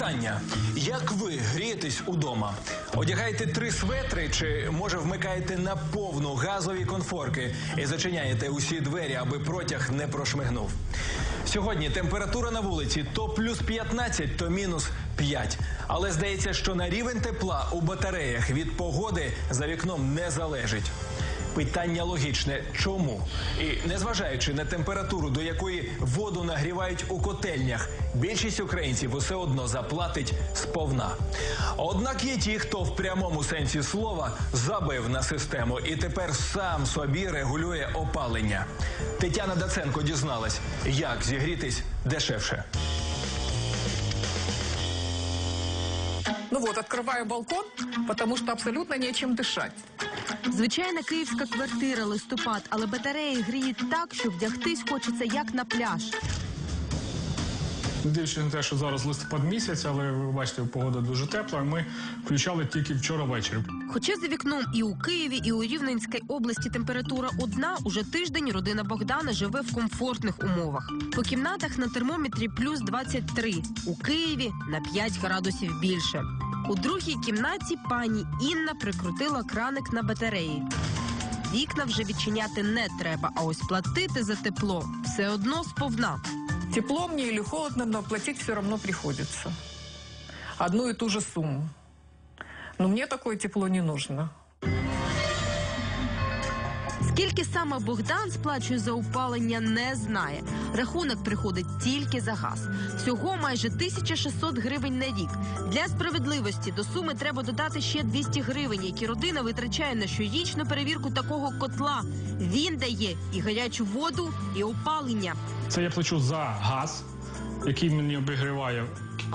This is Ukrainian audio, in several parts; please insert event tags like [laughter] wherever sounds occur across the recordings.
Питання: як ви грієтесь удома? Одягаєте три светри, чи може вмикаєте на повну газові конфорки і зачиняєте усі двері, аби протяг не прошмигнув? Сьогодні температура на вулиці то плюс 15, то мінус 5. Але здається, що на рівень тепла у батареях від погоди за вікном не залежить. Питання логічне, чому? І незважаючи на температуру, до якої воду нагрівають у котельнях, більшість українців усе одно заплатить сповна. Однак є ті, хто в прямому сенсі слова забив на систему і тепер сам собі регулює опалення. Тетяна Даценко дізналась, як зігрітись дешевше. Ну вот, открываю балкон, потому что абсолютно нечем дышать. Звичайна київська квартира, листопад, але батареї гріють так, що вдягтись хочеться як на пляж. Не Дивлячись на те, що зараз листопад місяць, але ви бачите, погода дуже тепла. Ми включали тільки вчора ввечері. Хоча за вікном і у Києві, і у Рівненській області температура одна, уже тиждень родина Богдана живе в комфортних умовах. По кімнатах на термометрі плюс 23, у Києві на 5 градусів більше. У другій кімнаті пані Інна прикрутила краник на батареї. Вікна вже відчиняти не треба, а ось платити за тепло все одно сповна. Тепло мені или холодно, но платить все равно приходится. Одну и ту же сумму. Но мне такое тепло не нужно. Скільки саме Богдан сплачує за опалення, не знає. Рахунок приходить тільки за газ. Всього майже 1600 гривень на рік. Для справедливості до суми треба додати ще 200 гривень, які родина витрачає на щорічну перевірку такого котла. Він дає і гарячу воду, і опалення. Це я плачу за газ, який мені обігріває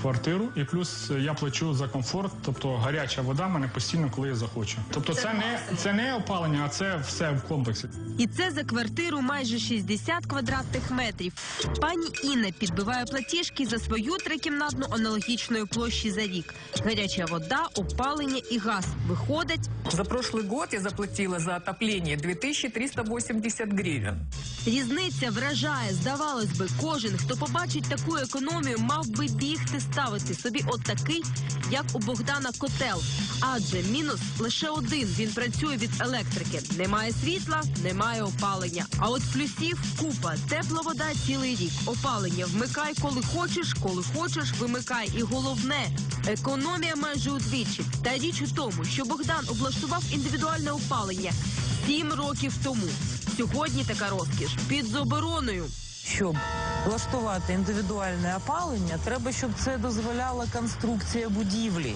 квартиру, і плюс я плачу за комфорт, тобто гаряча вода в мене постійно, коли я захочу. Тобто, це не це не опалення, а це все в комплексі. І це за квартиру майже 60 квадратних метрів. Пані Інна підбиває платіжки за свою трикімнатну аналогічної площі за рік. Гаряча вода, опалення і газ. Виходить, За прошлый год я заплатила за отопление 2380 гривен. Різниця вражає. Здавалось би, кожен, хто побачить таку економію, мав би бігти ставити собі отакий, як у Богдана котел. Адже мінус лише один. Він працює від електрики. Немає світла, немає опалення. А от плюсів купа. Тепла вода цілий рік. Опалення вмикай, коли хочеш, коли хочеш, вимикай. І головне економія майже удвічі. Та річ у тому, що Богдан облаштував індивідуальне опалення сім років тому. Сьогодні така розкіш під забороною. Щоб влаштувати індивідуальне опалення, треба, щоб це дозволяла конструкція будівлі.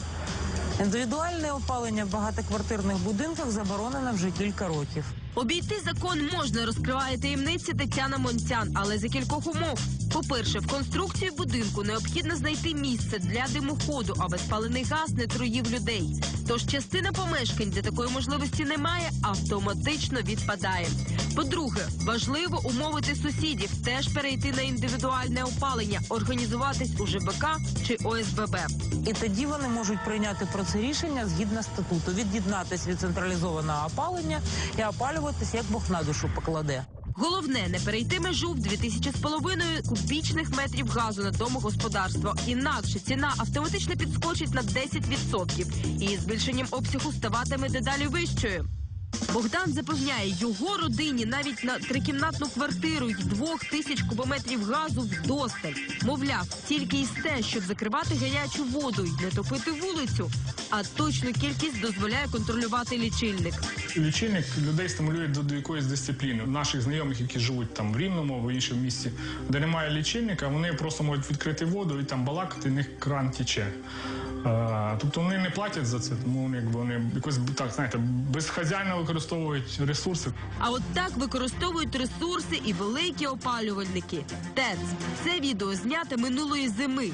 Індивідуальне опалення в багатоквартирних будинках заборонено вже кілька років. Обійти закон можна, розкриває таємниці Тетяна Монцян, але за кількох умов. По-перше, в конструкцію будинку необхідно знайти місце для димоходу, аби спалений газ не труїв людей. Тож частина помешкань, де такої можливості немає, автоматично відпадає. По-друге, важливо умовити сусідів теж перейти на індивідуальне опалення, організуватись у ЖБК чи ОСББ. І тоді вони можуть прийняти про це рішення згідно статуту, від'єднатись від централізованого опалення і опалюватись, як Бог на душу покладе. Головне не перейти межу в 2000 з половиною кубічних метрів газу на домогосподарство. Інакше ціна автоматично підскочить на 10% і збільшенням обсягу ставатиме дедалі вищою. Богдан запевняє, його родині навіть на трикімнатну квартиру й двох тисяч кубометрів газу вдосталь. Мовляв, тільки із те, щоб закривати гарячу воду й не топити вулицю. А точну кількість дозволяє контролювати лічильник. Лічильник людей стимулює до, якоїсь дисципліни. Наших знайомих, які живуть там в Рівному або в іншому місці, де немає лічильника, вони просто можуть відкрити воду і там балакати, в них кран тіче. Тобто вони не платять за це, тому якби вони якось так знаєте, безхазяйно використовують ресурси. А от так використовують ресурси і великі опалювальники. ТЕЦ. Це відео знято минулої зими.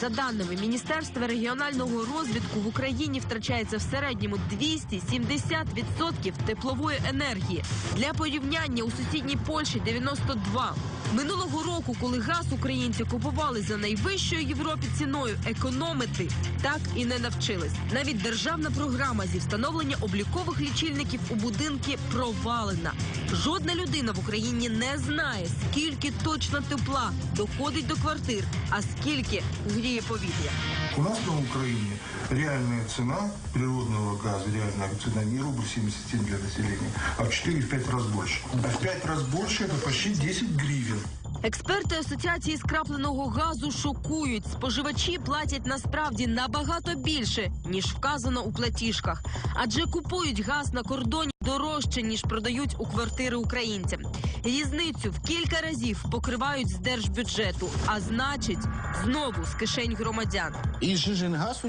За даними Міністерства регіонального розвитку, в Україні втрачається в середньому 270% теплової енергії. Для порівняння у сусідній Польщі 92. Минулого року, коли газ українці купували за найвищою Європі ціною, економити так і не навчились. Навіть державна програма зі встановлення облікових лічильників у будинки провалена. Жодна людина в Україні не знає, скільки точно тепла доходить до квартир, а скільки гріє повітря. У нас на Украине реальная цена природного газа, реальная цена не рубль 77 для населения, а в 4-5 раз больше. А в 5 раз больше это почти 10 гривен. Експерти асоціації скрапленого газу шокують. Споживачі платять насправді набагато більше ніж вказано у платіжках, адже купують газ на кордоні дорожче ніж продають у квартири українцям. Різницю в кілька разів покривають з держбюджету, а значить, знову з кишень громадян. І сжиженный газ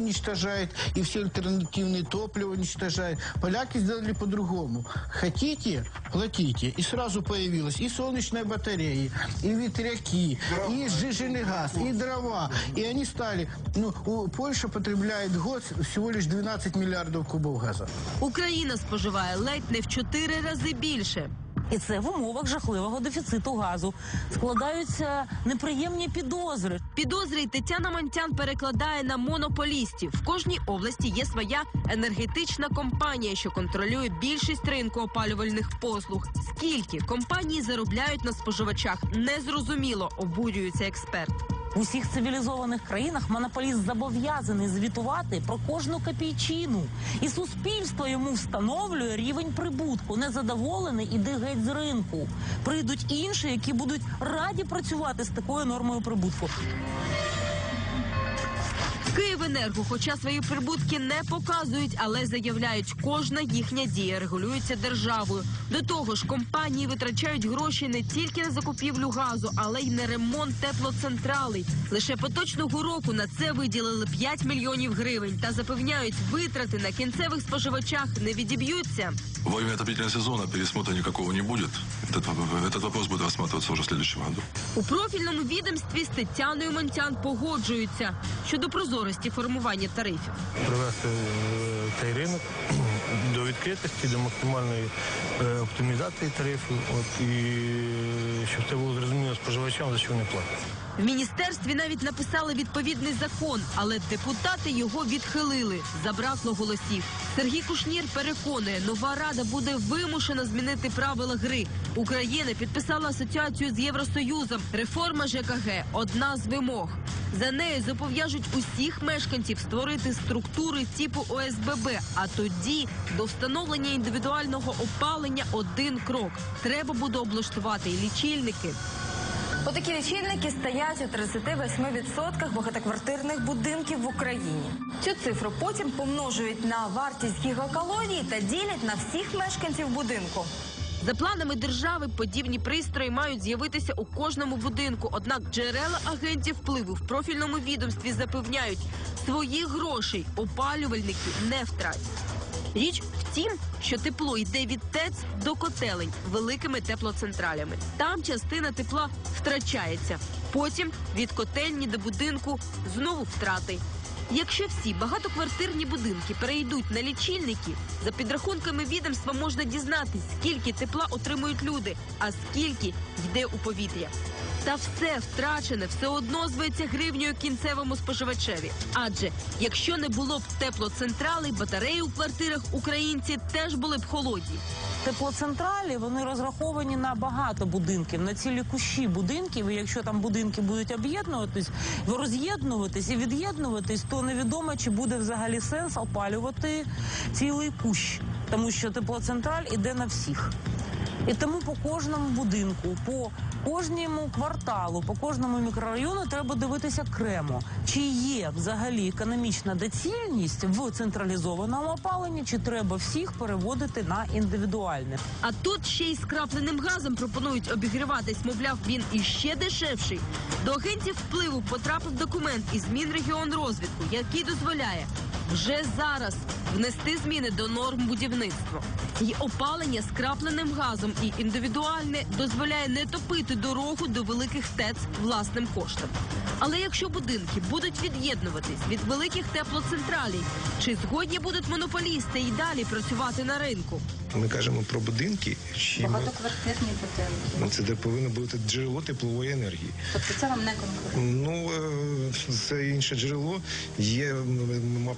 і всі альтернативні топлива уничтожает. Поляки сделали по-другому. Хотите, платите. И сразу появилось и солнечные батареи, и ветряки, и сжиженный газ, и дрова. И они стали... Ну, у- Польша потребляет в год всего лишь 12 миллиардов кубов газа. Україна споживає ледь не в чотири рази більше. І це в умовах жахливого дефіциту газу. Складаються неприємні підозри. Підозри й Тетяна Мантян перекладає на монополістів. В кожній області є своя енергетична компанія, що контролює більшість ринку опалювальних послуг. Скільки компанії заробляють на споживачах, незрозуміло, обурюється експерт. В усіх цивілізованих країнах монополіст зобов'язаний звітувати про кожну копійчину. І суспільство йому встановлює рівень прибутку. Незадоволений іди геть з ринку. Прийдуть інші, які будуть раді працювати з такою нормою прибутку. Київенерго, хоча свої прибутки не показують, але заявляють, кожна їхня дія регулюється державою. До того ж, компанії витрачають гроші не тільки на закупівлю газу, але й на ремонт теплоцентралей. Лише поточного року на це виділили 5 мільйонів гривень та запевняють, витрати на кінцевих споживачах не відіб'ються. Во время отопительного сезона пересмотра никакого не будет. Этот, этот вопрос будет рассматриваться уже в следующем году. У профільному відомстві з Тетяною Монтян погоджуються щодо прозорості формування тарифів. привести е, цей ринок [clears throat] до відкритості, до максимальної е, оптимізації тарифів, от, і щоб це було зрозуміло споживачам, за що вони платять. В міністерстві навіть написали відповідний закон, але депутати його відхилили. Забракло голосів. Сергій Кушнір переконує, нова рада буде вимушена змінити правила гри. Україна підписала асоціацію з Євросоюзом. Реформа ЖКГ одна з вимог. За нею зобов'яжуть усіх мешканців створити структури типу ОСББ. А тоді до встановлення індивідуального опалення один крок. Треба буде облаштувати і лічильники. Отакі лічильники стоять у 38% багатоквартирних будинків в Україні. Цю цифру потім помножують на вартість гігакалорії та ділять на всіх мешканців будинку. За планами держави подібні пристрої мають з'явитися у кожному будинку. Однак джерела агентів впливу в профільному відомстві запевняють, своїх грошей опалювальники не втратять. Річ в тім, що тепло йде від ТЕЦ до котелень великими теплоцентралями. Там частина тепла втрачається. Потім від котельні до будинку знову втрати. Якщо всі багатоквартирні будинки перейдуть на лічильники, за підрахунками відомства можна дізнатись, скільки тепла отримують люди, а скільки йде у повітря. Та все втрачене все одно зветься гривнею кінцевому споживачеві. Адже якщо не було б теплоцентралей, батареї у квартирах українці теж були б холодні. Теплоцентралі вони розраховані на багато будинків, на цілі кущі будинків. І якщо там будинки будуть об'єднуватись, роз'єднуватись і від'єднуватись, то невідомо, чи буде взагалі сенс опалювати цілий кущ, тому що теплоцентраль іде на всіх. І тому по кожному будинку, по кожному кварталу, по кожному мікрорайону треба дивитися окремо, чи є взагалі економічна доцільність в централізованому опаленні, чи треба всіх переводити на індивідуальне. А тут ще й скрапленим газом пропонують обігріватись, мовляв, він іще дешевший. До агентів впливу потрапив документ із Мінрегіонрозвідку, який дозволяє вже зараз внести зміни до норм будівництва. І опалення з крапленим газом і індивідуальне дозволяє не топити дорогу до великих ТЕЦ власним коштом. Але якщо будинки будуть від'єднуватись від великих теплоцентралей, чи згодні будуть монополісти і далі працювати на ринку? Ми кажемо про будинки, чи Багатоквартирні будинки. ну, це де повинно бути джерело теплової енергії. Тобто це вам не конкурент. Ну е, це інше джерело є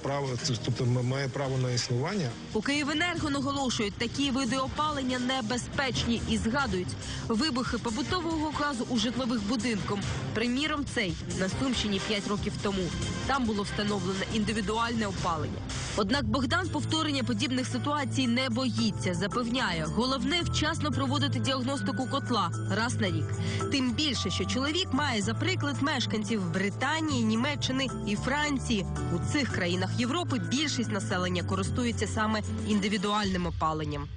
право, тобто має право на існування. У Київенерго наголошують, такі види опалення небезпечні і згадують вибухи побутового газу у житлових будинках. Приміром, цей на Сумщині 5 років тому. Там було встановлено індивідуальне опалення. Однак Богдан повторення подібних ситуацій не боїться. Запевняє, головне вчасно проводити діагностику котла раз на рік. Тим більше, що чоловік має за приклад мешканців Британії, Німеччини і Франції. У цих країнах Європи більшість населення користується саме індивідуальним опаленням.